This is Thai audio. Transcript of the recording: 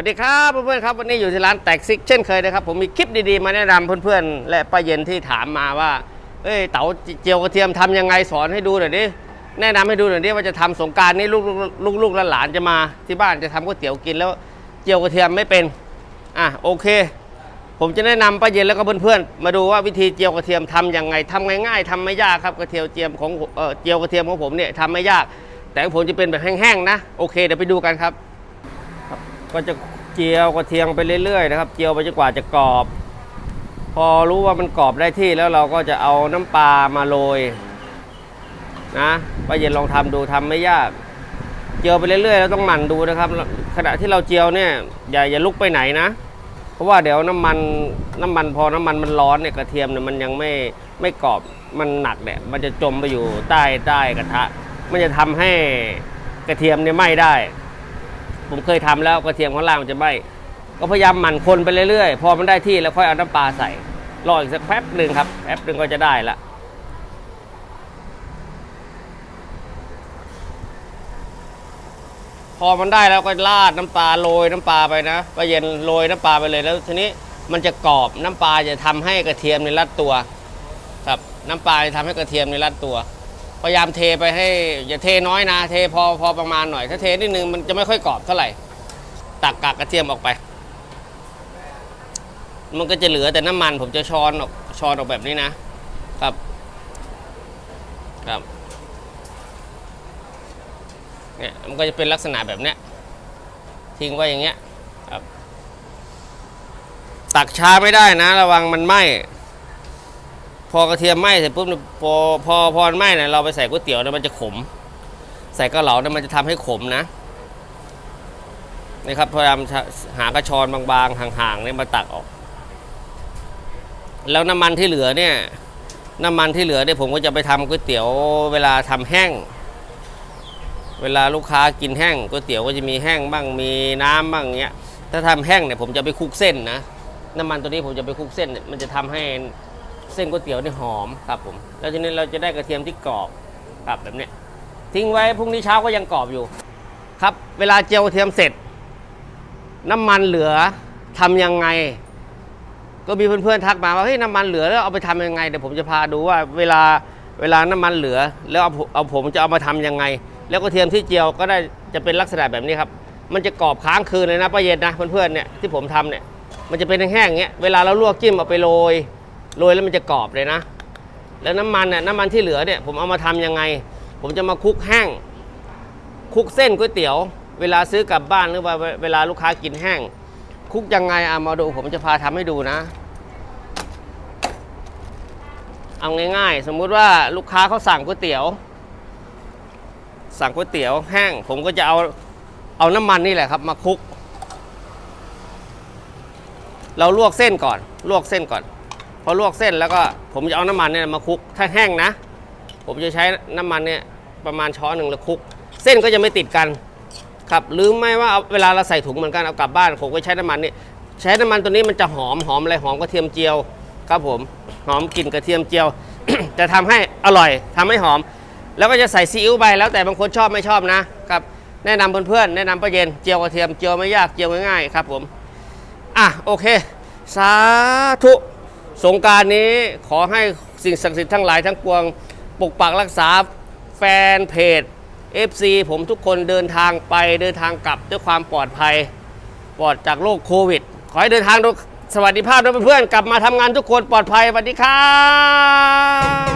วัสดีครับเพื่อนๆครับวันนี้อยู่ที่ร้านแตกซิกเช่นเคยนะครับผมมีคลิปดีๆมาแนะนำเพื่อนๆ และป้าเย็นที่ถามมาว่า เอ้ยเต๋าเจียวกระเทียมทำยังไงสอนให้ดูหน่อยดิแนะนำให้ดูหน่อยดิว่าจะทำสงการนี้ลูกๆลูกๆหลานจะมาที่บ้านจะทำก๋วยเตี๋ยวกินแล้วเจียวกระเทียมไม่เป็นอะโอเค ผมจะแนะนำป้าเย็นแล้วก็เพื่อนๆมาดูว่าวิธีเจียวกระเทียมทำยังไงทำง่ายๆทำไม่ยากครับกระเทียมเจียมของเออเจียวกระเทียมของผมเนี่ยทำไม่ยาก แต่ของผมจะเป็นแบบแห้งๆนะโอเคเดี๋ยวไปดูกันครับ ก็จะเจียวกระเทียมไปเรื่อยๆนะครับ เจียวไปจนกว่าจะกรอบ พอรู้ว่ามันกรอบได้ที่แล้วเราก็จะเอาน้ำปลามาโรยนะป้าเย็นลองทำดูทำไม่ยาก เจียวไปเรื่อยๆแล้วต้องหมั่นดูนะครับ ขณะที่เราเจียวเนี่ยอย่าอย่าลุกไปไหนนะ เพราะว่าเดี๋ยวน้ำมันน้ำมันพอน้ำมันมันร้อนเนี่ยกระเทียมเนี่ยมันยังไม่ไม่กรอบมันหนักเนี่ยมันจะจมไปอยู่ใต้ใต้กระทะ มันจะทำให้กระเทียมเนี่ยไหม้ได้ ผมเคยทำแล้วกระเทียมข้างล่างมันจะไหม้ก็พยายามหมั่นคนไปเรื่อยๆ พอมันได้ที่แล้วค่อยเอาน้ำปลาใส่รออีกสักแป๊บหนึ่งครับแป๊บหนึ่งก็จะได้ละพอมันได้แล้วก็ราดน้ำปลาโรยน้ำปลาไปนะก็เย็นโรยน้ำปลาไปเลยแล้วทีนี้มันจะกรอบน้ำปลาจะทำให้กระเทียมในรัดตัวครับน้ำปลาจะทำให้กระเทียมในรัดตัว พยายามเทไปให้อย่าเทน้อยนะ เทพอพอประมาณหน่อย ถ้าเทนิดนึงมันจะไม่ค่อยกรอบเท่าไหร่ ตักกากกระเทียมออกไป มันก็จะเหลือแต่น้ำมัน ผมจะช้อนออกช้อนออกแบบนี้นะครับ ครับเนี่ยมันก็จะเป็นลักษณะแบบเนี้ยทิ้งไว้อย่างเงี้ยครับ ตักช้าไม่ได้นะ ระวังมันไหม้ พอกระเทียมไหม้เสร็จปุ๊บเนี่ยพอพอพอมันไหม้เนี่ยเราไปใส่ก๋วยเตี๋ยวเนี่ยมันจะขม ใส่กระเหลาเนี่ยมันจะทำให้ขมนะนี่ครับพยายามหากระชอนบางๆห่างๆเนี่ยมาตักออก แล้วน้ำมันที่เหลือเนี่ย น้ำมันที่เหลือเนี่ยผมก็จะไปทำก๋วยเตี๋ยว เวลาทำแห้ง เวลาลูกค้ากินแห้งก๋วยเตี๋ยวก็จะมีแห้งบ้างมีน้ำบ้างเงี้ยถ้าทำแห้งเนี่ยผมจะไปคลุกเส้นนะน้ำมันตัวนี้ผมจะไปคลุกเส้นเนี่ยมันจะทำให้ เส้นก๋วยเตี๋ยวนี่หอมครับผม แล้วทีนี้เราจะได้กระเทียมที่กรอบครับแบบเนี้ยทิ้งไว้พรุ่งนี้เช้าก็ยังกรอบอยู่ ครับ เวลาเจียวกระเทียมเสร็จ น้ำมันเหลือทำยังไง ก็มีเพื่อนๆทักมาว่าเฮ้ยน้ำมันเหลือแล้วเอาไปทำยังไงเดี๋ยวผมจะพาดูว่าเวลาเวลาน้ำมันเหลือ แล้วเอาผมเอาผมจะเอามาทำยังไง แล้วกระเทียมที่เจียวก็ได้จะเป็นลักษณะแบบนี้ครับมันจะกรอบค้างคืนเลยนะป้าเย็นนะเพื่อนๆเนี่ยที่ผมทำเนี่ยมันจะเป็นแห้งๆอย่างเงี้ยเวลาเราลวกจิ้มเอาไปโรย โรยแล้วมันจะกรอบเลยนะ แล้วน้ำมันเนี่ยน้ำมันที่เหลือเนี่ยผมเอามาทำยังไง ผมจะมาคลุกแห้งคลุกเส้นก๋วยเตี๋ยว เวลาซื้อกลับบ้านหรือว่าเวลาลูกค้ากินแห้งคลุกยังไงอะมาดูผมจะพาทำให้ดูนะ เอาง่ายๆ สมมุติว่าลูกค้าเขาสั่งก๋วยเตี๋ยว สั่งก๋วยเตี๋ยวแห้ง ผมก็จะเอาเอาน้ำมันนี่แหละครับ มาคลุก เราลวกเส้นก่อน ลวกเส้นก่อน อลวกเส้นแล้วก็ผมจะเอาน้ำมันเนี่ยมาคลุก ถ้าแห้งนะ ผมจะใช้น้ำมันเนี่ยประมาณช้อนหนึ่งแล้วคลุก เส้นก็จะไม่ติดกันครับหรือไม่ว่าเาเวลาเราใส่ถุงเหมือนกันเอากลับบ้านผมก็ใช้น้ำมันนี่ใช้น้ำมันตัวนี้มันจะหอมหอมอะไรหอมกระเทียมเจียวครับผมหอมกลิ่นกระเทียมเจียว จะทำให้อร่อยทำให้หอม แล้วก็จะใส่ซีอิ๊วไปแล้วแต่บางคนชอบไม่ชอบนะครับแนะนำเพื่อนๆแนะนำป้าเย็นเจียวกระเทียมเจียวไม่ยากเจียวง่ายๆครับผมอะโอเค สาธุ สงการนี้ขอให้สิ่งศักดิ์สิทธิ์ทั้งหลายทั้งปวง ปกปักรักษาแฟนเพจ FC ผมทุกคนเดินทางไปเดินทางกลับด้วยความปลอดภัย ปลอดจากโรคโควิด ขอให้เดินทางด้วยสวัสดิภาพด้วยเพื่อนๆกลับมาทำงานทุกคนปลอดภัยสวัสดีครับ